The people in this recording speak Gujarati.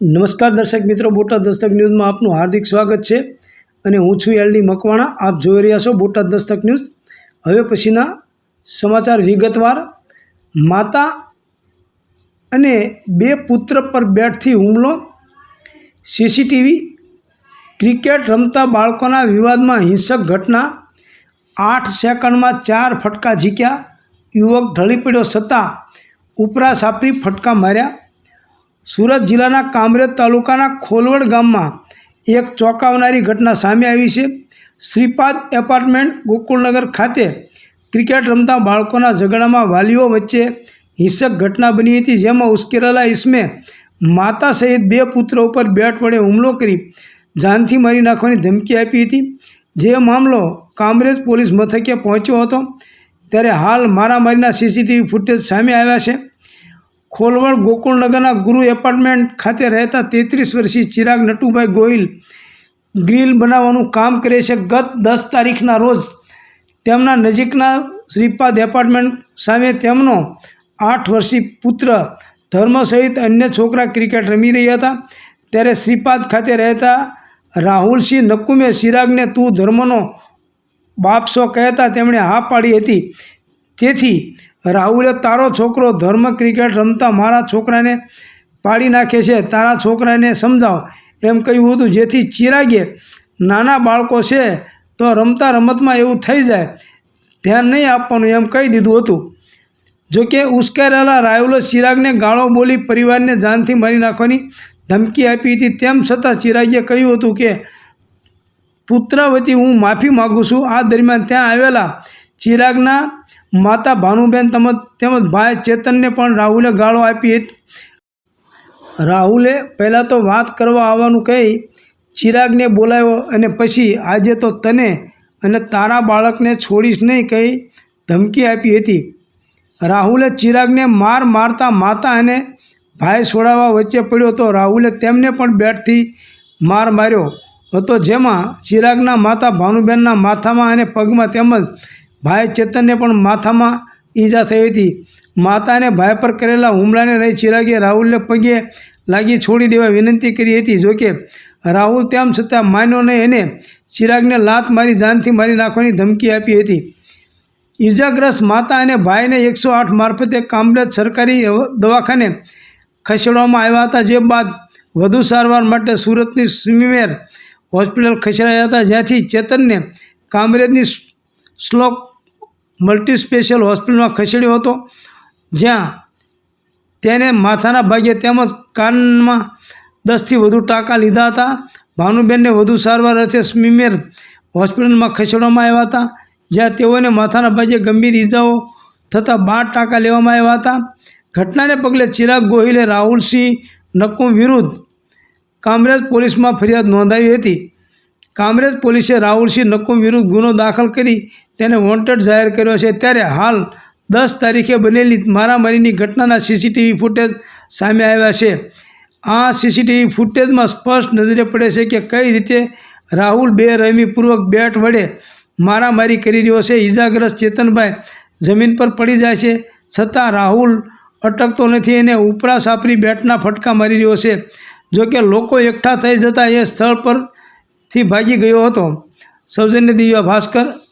નમસ્કાર દર્શક મિત્રો, બોટાદ દસ્તક ન્યૂઝમાં આપનું હાર્દિક સ્વાગત છે અને હું છું એલડી મકવાણા. આપ જોઈ રહ્યા છો બોટાદ દસ્તક ન્યૂઝ. હવે પછીના સમાચાર વિગતવાર. માતા અને બે પુત્ર પર બેટથી હુમલો. સીસીટીવી ક્રિકેટ રમતા બાળકોના વિવાદમાં હિંસક ઘટના. આઠ સેકન્ડમાં ચાર ફટકા ઝીક્યા યુવક ઢળી પડ્યો છતાં ઉપરા સાપરી ફટકા માર્યા. સુરત જિલ્લાના કામરેજ તાલુકાના ખોલવડ ગામમાં એક ચોંકાવનારી ઘટના સામે આવી છે. શ્રીપાદ એપાર્ટમેન્ટ ગોકુળનગર ખાતે ક્રિકેટ રમતા બાળકોના ઝઘડામાં વાલીઓ વચ્ચે હિંસક ઘટના બની હતી, જેમાં ઉશ્કેરેલા ઈસમે માતા સહિત બે પુત્રો ઉપર બેટ વડે હુમલો કરી જાનથી મારી નાખવાની ધમકી આપી હતી. જે મામલો કામરેજ પોલીસ મથકે પહોંચ્યો હતો, ત્યારે હાલ મારામારીના સીસીટીવી ફૂટેજ સામે આવ્યા છે. ખોલવડ ગોકુળનગરના ગુરુ એપાર્ટમેન્ટ ખાતે રહેતા તેત્રીસ વર્ષીય ચિરાગ નટુભાઈ ગોહિલ ગ્રીલ બનાવવાનું કામ કરે છે ગત દસ તારીખના રોજ. તેમના નજીકના શ્રીપાદ એપાર્ટમેન્ટ સામે તેમનો આઠ વર્ષીય પુત્ર ધર્મ સહિત અન્ય છોકરા ક્રિકેટ રમી રહ્યા હતા. ત્યારે શ્રીપાદ ખાતે રહેતા રાહુલસિંહ નકુમે ચિરાગને તું ધર્મનો બાપસો કહેતા તેમણે હા પાડી હતી. તેથી રાહુલે તારો છોકરો ધર્મ ક્રિકેટ રમતા મારા છોકરાને પાડી નાખે છે, તારા છોકરાને સમજાવ. એમ કહ્યું હતું, જેથી ચિરાગે. નાના બાળકો છે તો રમતા રમતમાં એવું થઈ જાય. ધ્યાન નહીં આપવાનું એમ કહી દીધું હતું. જોકે ઉશ્કેરાયેલા રાહુલે ચિરાગને ગાળો બોલી પરિવારને જાનથી મારી નાખવાની ધમકી આપી હતી. તેમ છતાં ચિરાગે કહ્યું હતું કે, પુત્ર વતી હું માફી માગું છું. આ દરમિયાન ત્યાં આવેલા ચિરાગના માતા ભાનુબેન તેમજ તેમજ ભાઈ ચેતનને પણ રાહુલે ગાળો આપી રાહુલે પહેલાં તો વાત કરવા આવવાનું કહી ચિરાગને બોલાવ્યો અને પછી આજે તો તને અને તારા બાળકને છોડીશ નહીં કહી ધમકી આપી હતી. રાહુલે ચિરાગને માર મારતા માતા અને ભાઈ છોડાવવા વચ્ચે પડ્યો તો રાહુલે તેમને પણ બેટથી માર માર્યો. હતો જેમાં ચિરાગના માતા ભાનુબેનના માથામાં અને પગમાં તેમજ ભાઈ ચેતનને પણ માથામાં ઈજા થઈ હતી. માતાને ભાઈ પર કરેલા હુમલાને લઈ ચિરાગે રાહુલને પગે લાગી છોડી દેવા વિનંતી કરી હતી. જોકે રાહુલ તેમ છતાં માન્યો નહીં એને ચિરાગને લાત મારી જાનથી મારી નાખવાની ધમકી આપી હતી. ઈજાગ્રસ્ત માતા અને ભાઈને એકસો આઠ મારફતે કામરેજ સરકારી દવાખાને ખસેડવામાં આવ્યા હતા, જે બાદ વધુ સારવાર માટે સુરતની સ્મીમેર હોસ્પિટલ ખસેડાયા હતા, જ્યાંથી ચેતનને કામરેજની શ્લોક મલ્ટી સ્પેશિયલ હોસ્પિટલમાં ખસેડ્યો હતો, જ્યાં તેને માથાના ભાગે તેમજ કાનમાં દસથી વધુ ટાંકા લીધા હતા. ભાનુબેનને વધુ સારવાર અર્થે સ્મીમેર હોસ્પિટલમાં ખસેડવામાં આવ્યા હતા, જ્યાં તેઓને માથાના ભાગે ગંભીર ઇજાઓ થતાં બાર ટાંકા લેવામાં આવ્યા હતા. ઘટનાને પગલે ચિરાગ ગોહિલે રાહુલસિંહ નકુમ વિરુદ્ધ કામરેજ પોલીસમાં ફરિયાદ નોંધાવી હતી. કામરેજ પોલીસે રાહુલસિંહ નકુમ વિરુદ્ધ ગુનો દાખલ કરી તેને વોન્ટેડ જાહેર કર્યો છે. ત્યારે હાલ દસ તારીખે બનેલી મારામારીની ઘટનાના સીસીટીવી ફૂટેજ સામે આવ્યા છે. આ સીસીટીવી ફૂટેજમાં સ્પષ્ટ નજરે પડે છે કે કઈ રીતે રાહુલ બેરહેમીપૂર્વક બેટ વડે મારામારી કરી રહ્યો છે. ઈજાગ્રસ્ત ચેતનભાઈ જમીન પર પડી જાય છે. છતાં રાહુલ અટકતો નથી અને ઉપરા સાપરી બેટના ફટકા મારી રહ્યો છે. જોકે લોકો એકઠા થઈ જતાં એ સ્થળ પરથી ભાગી ગયો હતો. સૌજન્ય દિવ્યા ભાસ્કર